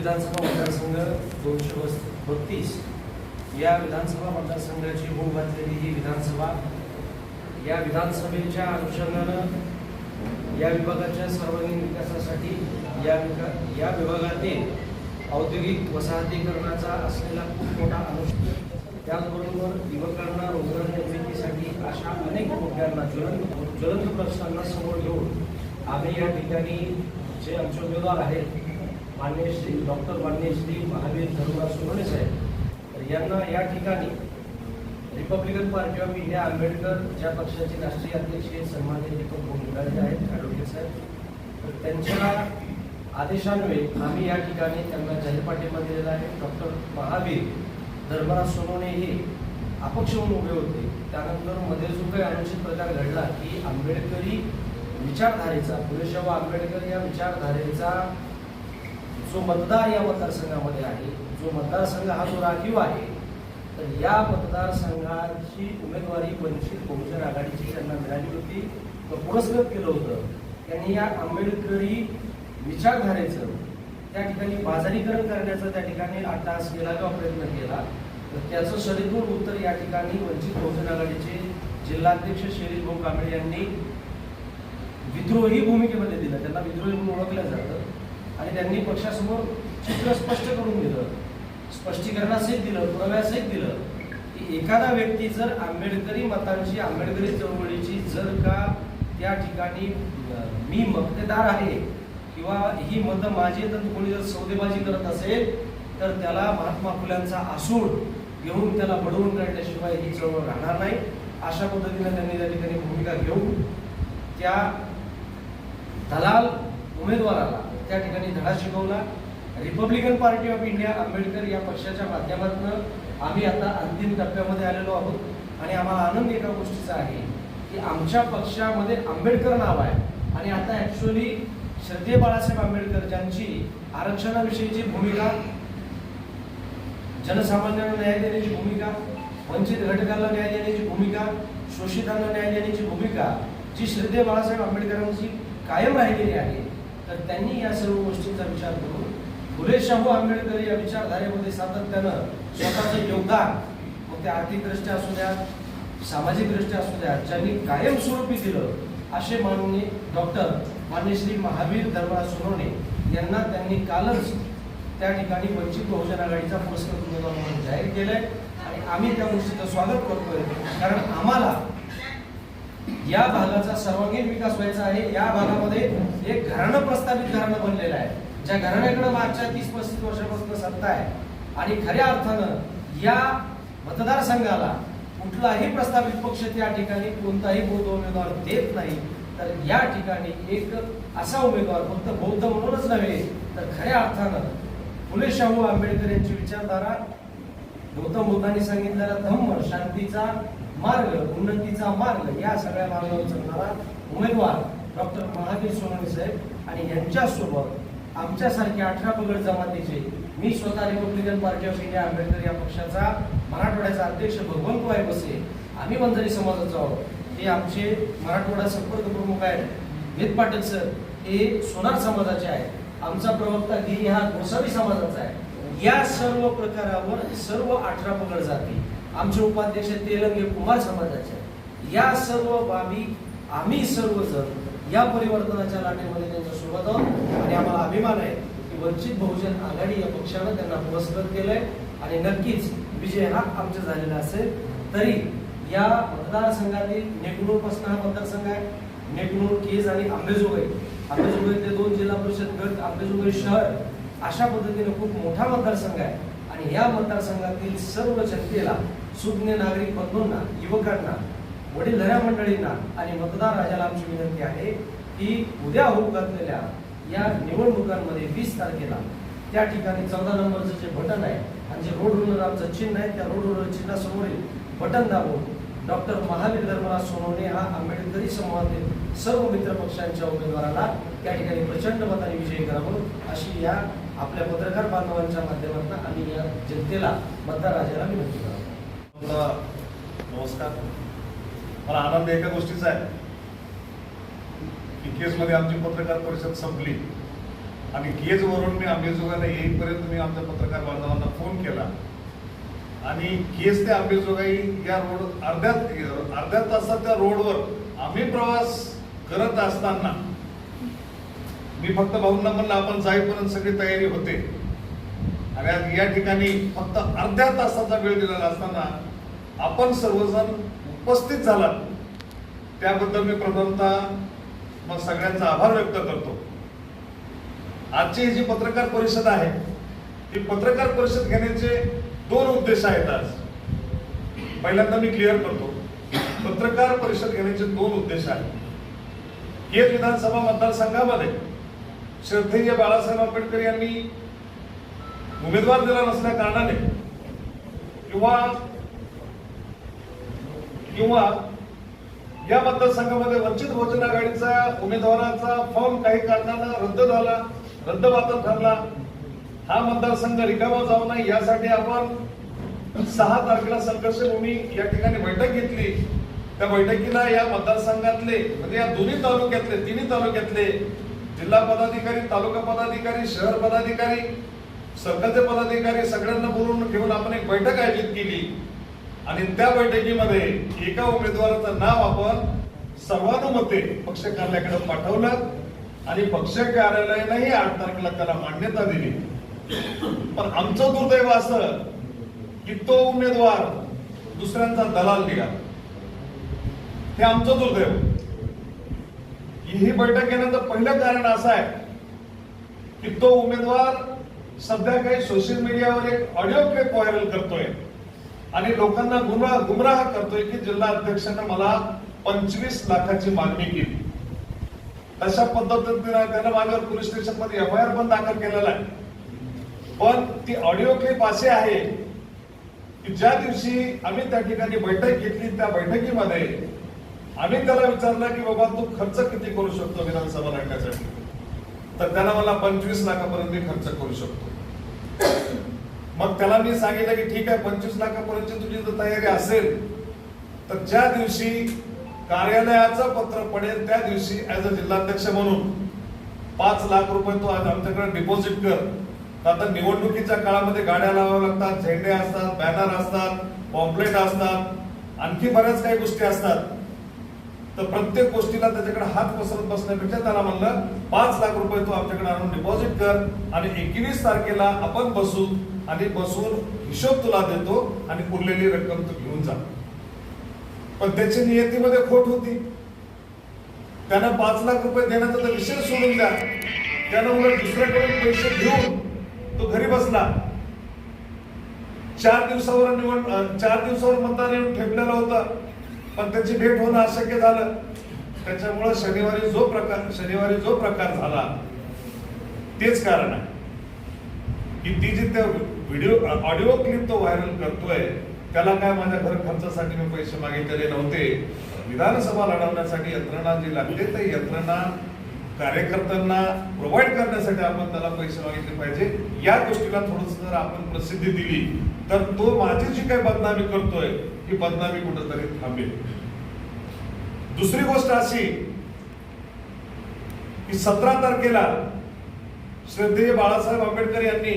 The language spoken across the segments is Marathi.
विधानसभा मतदारसंघ दोनशे बस बत्तीस. या विधानसभा मतदारसंघाची होऊ घातलेली ही विधानसभा या विधानसभेच्या अनुषंगानं या विभागाच्या सर्वांगीण विकासासाठी या विका या विभागातील औद्योगिक वसाहतीकरणाचा असलेला खूप मोठा अनुषंग त्याचबरोबर युवकांना रोजगार निर्मितीसाठी अशा अनेक मुद्द्यांना ज्वलंत ज्वलंत प्रश्नांना समोर घेऊन आम्ही या ठिकाणी जे आमचे उमेदवार आहेत मान्य श्री डॉक्टर मान्य श्री महावीर धर्मराज सोनवणे साहेब. यांना या ठिकाणी Republican party of India Ambedkar ज्या पक्षाचे राष्ट्रीय अध्यक्ष हे सन्मान्य दीपक बोंडाळे आहेत ॲडव्होकेट साहेब. तर त्यांच्या आदेशान्वये आम्ही या ठिकाणी त्यांना जाहीर पाठिंबा दिलेला आहे. डॉक्टर महावीर धर्मराज सोनवणे हे अपक्ष म्हणून उभे होते. त्यानंतरमध्ये जो काही अनुचित प्रकार घडला की आंबेडकरी विचारधारेचा पुरेशाबा आंबेडकर या विचारधारेचा जो मतदार या मतदारसंघामध्ये आहे जो मतदारसंघ हा जो राखीव आहे तर या मतदारसंघाची उमेदवारी वंचित बहुजन आघाडीची त्यांना मिळाली होती व पुरस्कृत केलं होतं. त्यांनी या आंबेडकरी विचारधारेचं त्या ठिकाणी बाजारीकरण करण्याचा त्या ठिकाणी अट्टास केला किंवा प्रयत्न केला. तर त्याचं सडेतून उत्तर या ठिकाणी वंचित बहुजन आघाडीचे जिल्हाध्यक्ष शिरीष भाऊ कांबळे यांनी विद्रोही भूमिकेमध्ये दिलं. त्यांना विद्रोही म्हणून ओळखलं जातं. आणि त्यांनी पक्षासमोर चित्र स्पष्ट करून दिलं. स्पष्टीकरणासहित दिलं पुराव्यासहित दिलं. की एखादा व्यक्ती जर आंबेडकरी मतांची आंबेडकरी चळवळीची जर का त्या ठिकाणी मी मक्तेदार आहे किंवा ही मतं माझी तर कोणी जर सौदेबाजी करत असेल तर त्याला महात्मा फुल्यांचा आसूड घेऊन त्याला बडवून काढल्याशिवाय ही चळवळ राहणार नाही. अशा पद्धतीने त्यांनी त्या ठिकाणी भूमिका घेऊन त्या दलाल उमेदवाराला त्या ठिकाणी धडा शिकवला. Republican party of India Ambedkar या पक्षाच्या माध्यमातून आम्ही आता अंतिम टप्प्यामध्ये आलेलो आहोत. आणि आम्हाला आनंद एका गोष्टीचा आहे की आमच्या पक्षामध्ये आंबेडकर नाव आहे. आणि आता ॲक्च्युली श्रद्धे बाळासाहेब आंबेडकर ज्यांची आरक्षणाविषयीची भूमिका जनसामान्यांना न्याय देण्याची भूमिका वंचित घटकांना न्याय देण्याची भूमिका शोषितांना न्याय देण्याची भूमिका जी श्रद्धे बाळासाहेब आंबेडकरांची कायम राहिलेली आहे तर त्यांनी या सर्व गोष्टींचा विचार करून फुले शाहू आंबेडकर या विचारधारेमध्ये सातत्यानं स्वतःचं योगदान मग ते आर्थिकदृष्ट्या असू द्या सामाजिकदृष्ट्या असू द्या ज्यांनी कायमस्वरूपी दिलं असे माननीय डॉक्टर मान्य श्री महावीर धर्मराज सोनवणे यांना त्यांनी कालच त्या ठिकाणी वंचित बहुजन आघाडीचा पुरस्कृत उमेदवार म्हणून जाहीर केलाय. आणि आम्ही त्या गोष्टीचं स्वागत करतोय कारण आम्हाला या भागाचा सर्वांगीण विकास व्हायचा आहे. या भागामध्ये एक घराणं प्रस्तावित घराणं बनलेलं आहे. ज्या घराण्याकडे मागच्या तीस पस्तीस वर्षापासून सत्ता आहे. आणि खऱ्या अर्थानं या मतदारसंघाला कुठलाही प्रस्तावित पक्ष त्या ठिकाणी कोणताही बौद्ध उमेदवार देत नाही. तर या ठिकाणी एक असा उमेदवार फक्त बौद्ध म्हणूनच नव्हे तर खऱ्या अर्थानं फुले शाहू आंबेडकर यांची विचारधारा गौतम बुद्धांनी सांगितलेला धम्म शांतीचा मार्ग उन्नतीचा मार्ग या सगळ्या मार्गावर चालणारा उमेदवार डॉक्टर महावीर सोनवणे साहेब. आणि यांच्यासोबत आमच्यासारखे अठरा पगड जमातीचे मी स्वतः Republican party of India Ambedkar या पक्षाचा मराठवाड्याचा अध्यक्ष भगवंत वाय बसे. आम्ही वंजारी समाजाचा आहोत. हे आमचे मराठवाडा संपर्क प्रमुख आहेत. वेद पाटील सर हे सोनार समाजाचे आहेत. आमचा प्रवक्ता गिरी हा गोसावी समाजाचा आहे. या सर्व प्रकारावर सर्व अठरा पगड जाती आमचे उपाध्यक्ष तेलंगे कुमार समाजाचे या सर्व बाबी आम्ही सर्वजण या परिवर्तनाच्या लाटेमध्ये त्यांचा सोबत आहोत. आणि आम्हाला अभिमान आहे की वंचित बहुजन आघाडी या पक्षानं त्यांना पुरस्कृत केलंय. आणि नक्कीच विजय हा आमचा झालेला असेल. तरी या मतदारसंघातील नेकनूरपासून हा मतदारसंघ आहे. नेकनूर केज आणि आंबेजोगाई. आंबेजोगाई ते दोन जिल्हा परिषद गट आंबेजोगाई शहर अशा पद्धतीने खूप मोठा मतदारसंघ आहे. आणि या मतदारसंघातील सर्व जनतेला सुज्ञ नागरिक बंधूंना युवकांना वडीलधाऱ्या मंडळींना आणि मतदार राजाला आमची विनंती आहे की उद्या होऊ घातलेल्या या निवडणुकांमध्ये वीस तारखेला त्या ठिकाणी चौदा नंबरचं जे बटन आहे आणि जे रोड रोलर आमचं चिन्ह आहे त्या रोड रुलर चिन्हासमोरील बटन दाबून डॉक्टर महावीर धर्मराज सोनवणे हा आंबेडकरी समूहातील सर्व मित्र पक्षांच्या उमेदवाराला त्या ठिकाणी प्रचंड मताने विजयी करावं अशी या आपल्या पत्रकार बांधवांच्या माध्यमातून आम्ही या जनतेला मतदार राजाला विनंती करावं नमस्कार. मला आनंद एका गोष्टीचा आहे. की केजमध्ये आमची पत्रकार परिषद संपली. आणि केजवरून मी आंबेजोगाईला येईपर्यंत मी आमच्या पत्रकार बांधवांना फोन केला. आणि केज ते आंबेजोगाई या रोड अर्ध्या अर्ध्या तासात त्या रोडवर आम्ही प्रवास करत असताना मी फक्त भाऊंना म्हणलं आपण जाईपर्यंत सगळी तयारी होते. आणि आज या ठिकाणी फक्त अर्ध्या तासाचा वेळ दिलेला असताना आपण सर्वजण उपस्थित झालात. त्याबद्दल मी प्रथमतः मग सगळ्यांचा आभार व्यक्त करतो. आजची ही जी पत्रकार परिषद आहे ही पत्रकार परिषद घेण्याचे दोन उद्देश आहेत आज. पहिल्यांदा मी क्लिअर करतो. पत्रकार परिषद घेण्याचे दोन उद्देश आहेत. केज विधानसभा मतदारसंघामध्ये श्रद्धेय बाळासाहेब आंबेडकर यांनी उमेदवार दिला नसल्या कारणाने किंवा किंवा या मतदारसंघामध्ये वंचित बहुजन आघाडीचा उमेदवाराचा फॉर्म काही कारणानं रद्द झाला रद्द बातल ठरला हा मतदारसंघ रिकामा जाऊ नये यासाठी आपण सहा तारखेला संघर्षभूमी या ठिकाणी बैठक घेतली. त्या बैठकीला या मतदारसंघातले म्हणजे या दोन्ही तालुक्यातले तिन्ही तालुक्यातले जिल्हा पदाधिकारी तालुका पदाधिकारी शहर पदाधिकारी सरकारचे पदाधिकारी सगळ्यांना बोलून घेऊन आपण एक बैठक आयोजित केली. आणि त्या बैठकीमध्ये एका उमेदवाराचं नाव आपण सर्वानुमते पक्ष कार्यालयाकडे पाठवलं आणि पक्ष कार्यालयानेही आठ तारखेला त्याला मान्यता दिली. पण आमचं दुर्दैव असं की तो उमेदवार दुसऱ्यांचा दलाल निघाला. हे आमचं दुर्दैव. ही बैठक घेण्याचं पहिलं कारण असं आहे की तो उमेदवार सध्या काही सोशल मीडियावर एक ऑडिओ क्लिप व्हायरल करतोय. आणि लोकांना गुमराह गुमराह करतोय की जिल्हा अध्यक्षांना मला पंचवीस लाखाची मागणी केली. तशा पद्धतीने त्यानं माझ्यावर पोलीस स्टेशनमध्ये एफ आय आर पण दाखल केलेला आहे. पण ती ऑडिओ क्लिप असे आहे की ज्या दिवशी आम्ही त्या ठिकाणी बैठक घेतली त्या बैठकीमध्ये आम्ही त्याला विचारलं की बाबा तू खर्च किती करू शकतो विधानसभा लढण्यासाठी तर त्याला मला पंचवीस लाखापर्यंत मी खर्च करू शकतो. मग त्याला मी सांगितलं की ठीक आहे पंचवीस लाखापर्यंत तुझी जर तयारी असेल तर ज्या दिवशी कार्यालयाचं पत्र पडेल त्या दिवशी ऍज अ जिल्हाध्यक्ष म्हणून पाच लाख रुपये तो आज आमच्याकडे डिपॉझिट कर. तर आता निवडणुकीच्या काळामध्ये गाड्या लावाव्या लागतात झेंडे असतात बॅनर असतात पॉम्पलेट असतात आणखी बऱ्याच काही गोष्टी असतात. तर प्रत्येक गोष्टीला त्याच्याकडे हात पसरत बसण्यापेक्षा त्याला म्हणलं पाच लाख रुपये तू आमच्याकडे आणून डिपॉझिट कर आणि एकवीस तारखेला आपण बसू आणि बसून हिशोब तुला देतो आणि उरलेली रक्कम तू घेऊन जा. पण त्याची नियतीमध्ये खोट होती. त्यानं पाच लाख रुपये देण्याचा तर विषय सोडून द्या त्यानं उलट दुसऱ्याकडून पैसे घेऊन तो घरी बसला. चार दिवसावर निवड चार दिवसावर मतदान येऊन ठेवलेला होता पण त्याची भेट होणं अशक्य झालं. त्याच्यामुळं शनिवारी जो प्रकार शनिवारी जो प्रकार झाला तेच कारण आहे. की ती जी त्या व्हिडिओ ऑडिओ क्लिप तो व्हायरल करतोय. त्याला काय माझ्या घर खर्चासाठी मी पैसे मागितलेले नव्हते. विधानसभा लढवण्यासाठी यंत्रणा जी लागते ते यंत्रणा कार्यकर्त्यांना प्रोव्हाइड करण्यासाठी आपण त्याला पैसे मागितले पाहिजे. या गोष्टीला थोडस जर आपण प्रसिद्धी दिली तर तो माझी जी काही बदनामी करतोय ही बदनामी कुठंतरी थांबेल. दुसरी गोष्ट अशी की सतरा तारखेला श्रद्धेय बाळासाहेब आंबेडकर यांनी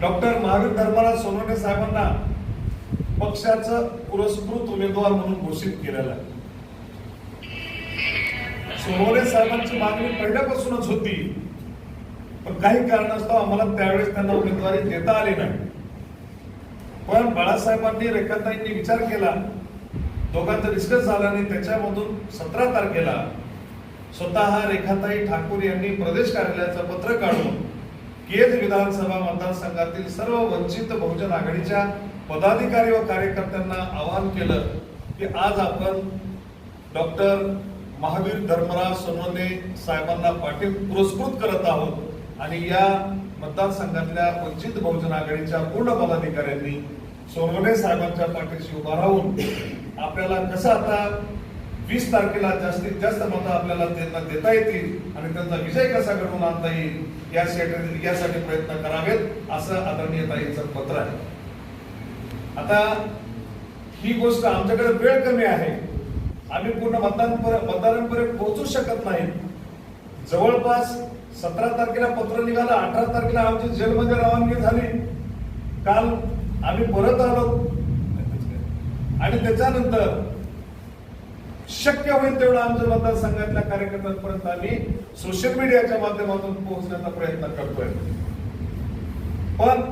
डॉक्टर महावीर धर्मराज सोनवणे साहेबांना पक्षाचं पुरस्कृत उमेदवार म्हणून घोषित केलेलं आहे. सोनवणे साहेबांची मागणी पहिल्यापासूनच होती. पण काही कारणास्तव आम्हाला त्यावेळेस त्यांना उमेदवारी देता आली नाही. पण बाळासाहेबांनी रेखाताईंनी विचार केला. दोघांचं डिस्कस झालं आणि त्याच्यामधून सतरा तारखेला स्वतः रेखाताई ठाकूर यांनी प्रदेश कार्यालयाचं पत्र काढून केज विधानसभा मतदारसंघातील सर्व वंचित बहुजन आघाडीच्या पदाधिकारी व कार्यकर्त्यांना आवाहन केलं की आज आपण डॉक्टर महावीर धर्मराज सोनवणे साहेबांना पाठी पुरस्कृत करत आहोत आणि या मतदारसंघातल्या वंचित बहुजन आघाडीच्या पूर्ण पदाधिकाऱ्यांनी सोनवणे साहेबांच्या पाठीशी उभा राहून आपल्याला कसं आता वीस तारखेला जास्तीत जास्त मतं आपल्याला त्यांना देता येतील आणि त्यांचा विजय कसा घडवून आणता येईल यासाठी यासाठी प्रयत्न करावेत असं आदरणीय ताईंचं पत्र आहे. आता ही गोष्ट आमच्याकडे वेळ कमी आहे. आम्ही पूर्ण मतदान मतदारांपर्यंत पोहोचू शकत नाही. जवळपास सतरा तारखेला पत्र निघालं अठरा तारखेला आमची जेलमध्ये रवानगी झाली. काल आम्ही परत आलो. आणि त्याच्यानंतर शक्य होईल तेवढं आमच्या मतदारसंघातल्या कार्यकर्त्यांपर्यंत आम्ही सोशल मीडियाच्या माध्यमातून पोहोचण्याचा प्रयत्न करतोय. पण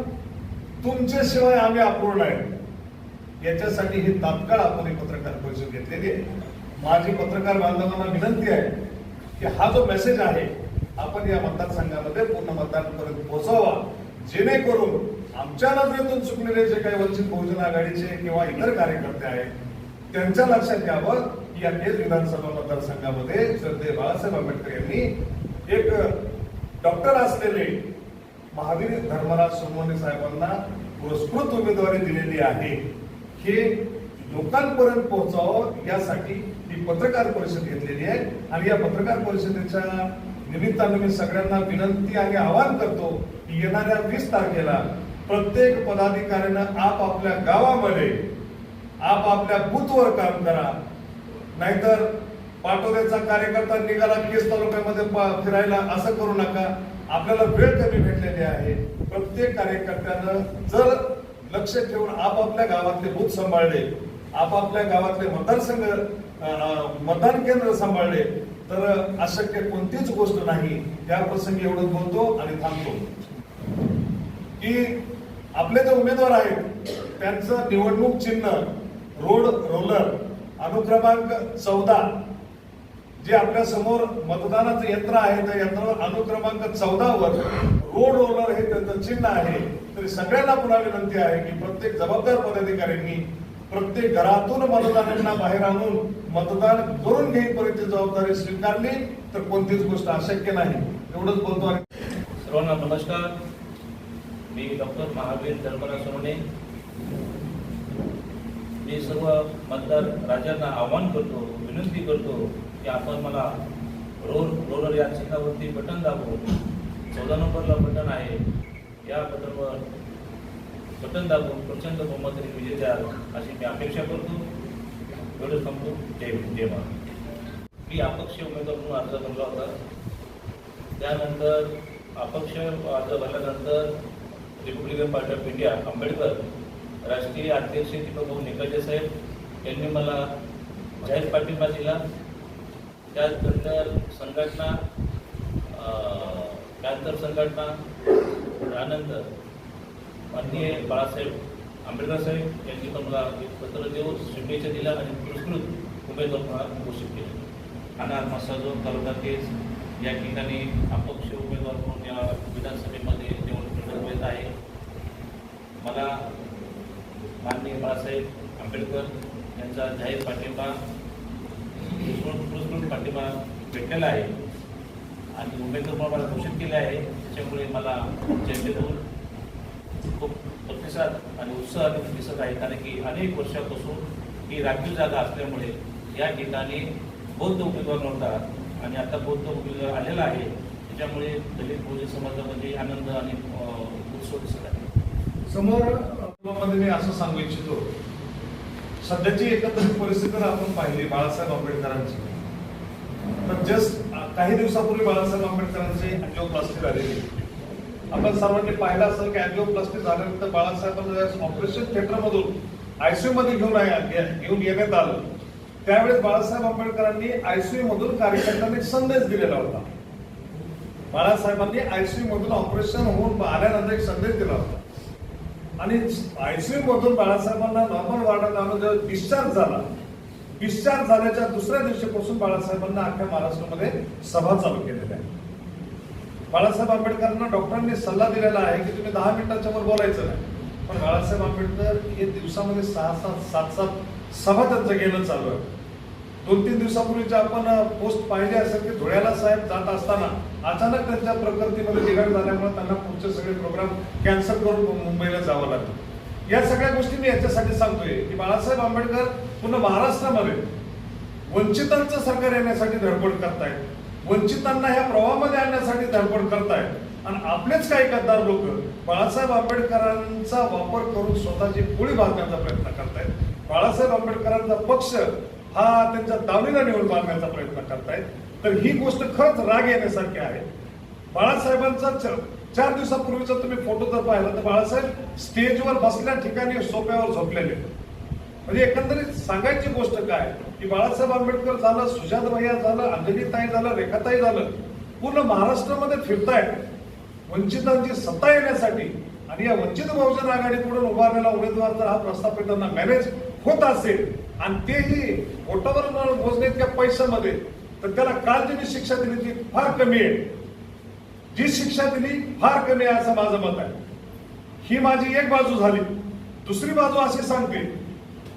तुमच्याशिवाय आम्ही अपूर्ण आहे. याच्यासाठी ही तात्काळ आपण ही पत्रकार परिषद घेतलेली आहे. माझी पत्रकार बांधवांना विनंती आहे की हा जो मेसेज आहे आपण या मतदारसंघामध्ये पूर्ण मतदारांपर्यंत पोहोचावा. जेणेकरून आमच्या नजरेतून चुकलेले जे काही वंचित बहुजन आघाडीचे किंवा इतर कार्यकर्ते आहेत त्यांच्या लक्षात घ्यावं या केज विधानसभा मतदारसंघामध्ये श्रद्धे बाळासाहेब आंबेडकर यांनी एक डॉक्टर असलेले महावीर धर्मराज सोमवणे साहेबांना पुरस्कृत उमेदवारी दिलेली आहे. हे लोकांपर्यंत पोहोचावं यासाठी ही पत्रकार परिषद घेतलेली आहे आणि या पत्रकार परिषदेच्या निमित्तानं मी सगळ्यांना विनंती आणि आवाहन करतो की येणाऱ्या वीस तारखेला प्रत्येक पदाधिकाऱ्यानं आपापल्या गावामध्ये आपापल्या बूथवर काम करा. नाहीतर पाटोद्याचा कार्यकर्ता निघाला केस तालुक्यामध्ये फिरायला असं करू नका. आपल्याला वेळ कमी भेटलेली आहे. प्रत्येक कार्यकर्त्यानं जर लक्ष ठेवून आपापल्या गावातले बूथ सांभाळले आपापल्या गावातले मतदारसंघ मतदान केंद्र सांभाळले तर अशक्य कोणतीच गोष्ट नाही. त्या प्रसंगी एवढं बोलतो आणि थांबतो. की आपले जे उमेदवार आहेत त्यांचं निवडणूक चिन्ह रोड रोलर अनुक्रमांक चौदा. जे आपल्यासमोर मतदानाचं यंत्र आहे त्या यंत्रावर अनुक्रमांक चौदावर रोड रोलर हे त्यांचं चिन्ह आहे. तरी सगळ्यांना पुन्हा विनंती आहे की प्रत्येक जबाबदार पदाधिकाऱ्यांनी प्रत्येक घरातून मतदारांना बाहेर आणून मतदान करून घेईपर्यंत जबाबदारी स्वीकारली तर कोणतीच गोष्ट अशक्य नाही. एवढंच बोलतो आणि सर्वांना नमस्कार. मी डॉक्टर महावीर धर्मराज सोने मी सर्व मतदार राजांना आवाहन करतो विनंती करतो की आपण मला रोल रोलर या चिन्हावरती बटन दाबो चौदा नंबरला बटन आहे. या बटनवर बटन दाबून प्रचंड बहुमताने विजय द्याल अशी मी अपेक्षा करतो. एवढं सांगतो. जय जय महाराज मी अपक्ष उमेदवार म्हणून अर्ज भरला होता. त्यानंतर अपक्ष अर्ज भरल्यानंतर Republican party of India Ambedkar राष्ट्रीय अध्यक्ष दीपक भाऊ निकाजे साहेब यांनी मला जाहीर पाठिंबा दिला त्यानंतर संघटना त्यानंतर संघटना त्यानंतर माननीय बाळासाहेब आंबेडकर साहेब यांनी पण मला एक पत्र देऊन शुभेच्छा दिल्या आणि पुरस्कृत उमेदवार मला घोषित केले. अनार मसाजोर तालुका केस या ठिकाणी अपक्ष उमेदवार म्हणून या विधानसभेमध्ये निवडणूक लढवत आहे. मला माननीय बाळासाहेब आंबेडकर यांचा जाहीर पाठिंबा पुरस्कृत पाठिंबा भेटलेला आहे. आणि उमेदवार म्हणून मला घोषित केले आहे. त्याच्यामुळे मला जनतेतून खूप प्रतिसाद आणि उत्साह दिसत आहे. कारण की अनेक वर्षापासून ही राखीव जागा असल्यामुळे या ठिकाणी बौद्ध उमेदवार नव्हता. आणि आता बौद्ध उमेदवार आलेला आहे. त्याच्यामुळे दलित बहुजन समाजामध्ये आनंद आणि उत्सव दिसत आहे. समोर मी असं सांगू इच्छितो सध्याची एकत्र परिस्थिती जर आपण पाहिली बाळासाहेब आंबेडकरांची. तर जस्ट काही दिवसापूर्वी बाळासाहेब आंबेडकरांची अँजिओप्लास्टी झालेली. आपण सर्वांनी पाहिलं असेल की अँजिओप्लास्टी झाल्यानंतर बाळासाहेबांना ऑपरेशन थिएटरमधून आयसीयू मध्ये घेऊन आहे- घेऊन येण्यात आलं. त्यावेळेस बाळासाहेब आंबेडकरांनी आयसीयू मधून कार्यकर्त्यांनी एक संदेश दिलेला होता. बाळासाहेबांनी आयसीयू मधून ऑपरेशन होऊन आल्यानंतर एक संदेश दिला होता. आणि आयसीयू मधून बाळासाहेबांना नॉर्मल वार्डात आणून जेव्हा डिस्चार्ज झाला. डिस्चार्ज झाल्याच्या दुसऱ्या दिवशीपासून बाळासाहेबांना अख्ख्या महाराष्ट्रामध्ये सभा चालू केलेल्या आहे बाळासाहेब आंबेडकरांना डॉक्टरांनी सल्ला दिलेला आहे की तुम्ही दहा मिनिटाच्या वर बोलायचं नाही. पण बाळासाहेब आंबेडकर हे दिवसामध्ये सहा सात सात सात सभा त्यांचं घेणं चालू आहे. दोन तीन दिवसापूर्वीची आपण पोस्ट पाहिली असेल की धुळ्याला साहेब जात असताना अचानक त्यांच्या प्रकृतीमध्ये बिघाड झाल्यामुळे त्यांना पुढचे सगळे प्रोग्राम कॅन्सल करून मुंबईला जावं लागलं. या सगळ्या गोष्टी मी याच्यासाठी सांगतोय की बाळासाहेब आंबेडकर पूर्ण महाराष्ट्रामध्ये वंचितांचं सरकार येण्यासाठी धडपड करतायत. वंचितांना ह्या प्रवाहामध्ये आणण्यासाठी धडपड करतायत. आणि आपलेच काही गद्दार लोक बाळासाहेब आंबेडकरांचा वापर करून स्वतःची पोळी बांधण्याचा प्रयत्न करतायत. बाळासाहेब आंबेडकरांचा पक्ष हा त्यांच्या दावणीला निवडून बांधण्याचा प्रयत्न करतायत. तर ही गोष्ट खरंच राग येण्यासारखी आहे. बाळासाहेबांचा चार दिवसापूर्वीचा तुम्ही फोटो जर पाहिला तर बाळासाहेब स्टेजवर बसल्या ठिकाणी सोप्यावर झोपलेले. म्हणजे एकंदरीत सांगायची गोष्ट काय? की बाळासाहेब आंबेडकर झालं सुजात भैया झालं अंजनीताई झालं रेखाताई झालं पूर्ण महाराष्ट्रामध्ये फिरतायत. वंचितांची सत्ता येण्यासाठी आणि या वंचित बहुजन आघाडीकडून उभारलेला उमेदवार जर हा प्रस्थापितांना मॅनेज होत असेल. आणि तेही पोटावर मोजण्यात मोजण्याच्या पैशामध्ये. तर त्याला काल जी मी शिक्षा दिली ती फार कमी आहे. जी शिक्षा दिली फार कमी आहे असं माझं मत आहे. ही माझी एक बाजू झाली. दुसरी बाजू अशी सांगते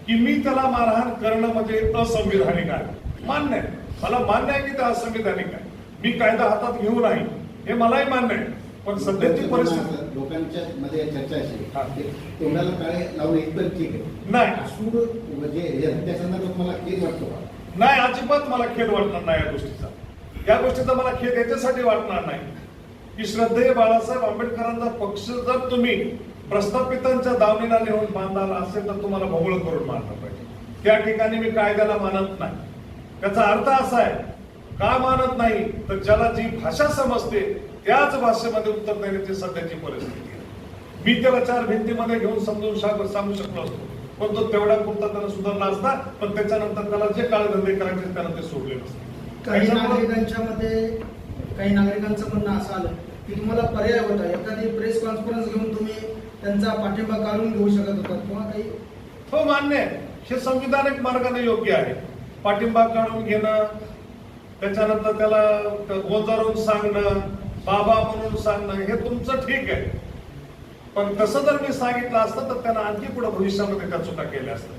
की मी त्याला मारहाण करणं म्हणजे असंविधानिक आहे. मान्य आहे. मला मान्य आहे की ते असंविधानिक आहे. मी कायदा हातात घेऊ नाही. हे मलाही मान्य आहे. पण सध्याची परिस्थिती लोकांच्या मध्ये चर्चा. अशी तोंडाला काळे लावून एकदम ठीक आहे. नाही. असूड म्हणजे हत्या संदर्भात मला खेद वाटतो नाही अजिबात मला खेद वाटणार नाही या गोष्टीचा. या गोष्टीचा मला खेद याच्यासाठी वाटणार नाही. की श्रद्धेय बाळासाहेब आंबेडकरांचा पक्ष जर तुम्ही प्रस्थापितांच्या दावणीला नेऊन बांधाला असेल तर तुम्हाला भोवळ करून मारलं पाहिजे. त्या ठिकाणी मी कायद्याला मानत नाही. त्याचा अर्थ असा आहे का मानत नाही? तर ज्याला जी भाषा समजते त्याच भाषेमध्ये उत्तर देण्याची सध्याची परिस्थिती आहे. मी त्याला चार भिंतीमध्ये घेऊन समजून सांगू शकलो असतो. पण तो तेवढ्या पुरता त्याला सुधारला असता पण त्याच्यानंतर त्याला जे काळे धंदे करायचे त्यानं ते सोडले नसते. काही नागरिकांच्या मध्ये काही नागरिकांचं म्हणणं असं आलं की तुम्हाला पर्याय होता. एखादी प्रेस कॉन्फरन्स घेऊन तुम्ही त्यांचा पाठिंबा काढून घेऊ शकत होता किंवा काही हो मान्य आहे. हे संविधानिक मार्गाने योग्य आहे. पाठिंबा काढून घेणं त्याच्यानंतर त्याला गोंजारून सांगणं बाबा म्हणून सांगणं हे तुमचं ठीक आहे. पण तसं जर मी सांगितलं असतं तर त्यांना आणखी पुढे भविष्यामध्ये त्या चुका केल्या असतात.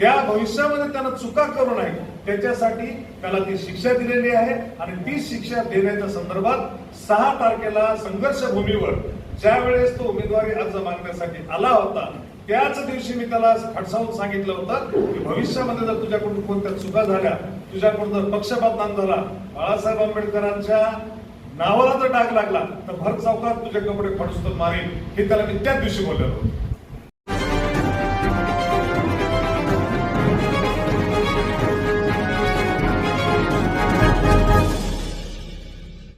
त्या भविष्यामध्ये त्यांना चुका करू नये. त्याच्यासाठी त्याला ती शिक्षा दिलेली आहे आणि ती शिक्षा देण्याच्या संदर्भात सहा तारखेला संघर्ष भूमीवर ज्या वेळेस तो उमेदवारी अर्ज मागण्यासाठी आला होता त्याच दिवशी मी त्याला खडसावून सांगितलं होतं की भविष्यामध्ये जर तुझ्याकडून कोणत्या चुका झाल्या तुझ्याकडून जर पक्षपात झाला बाळासाहेब आंबेडकरांच्या नावाला जर डाग लागला तर भर चौकात तुझे कपडे फाडून मारेन हे त्याला मी त्याच दिवशी बोललेलो होतो.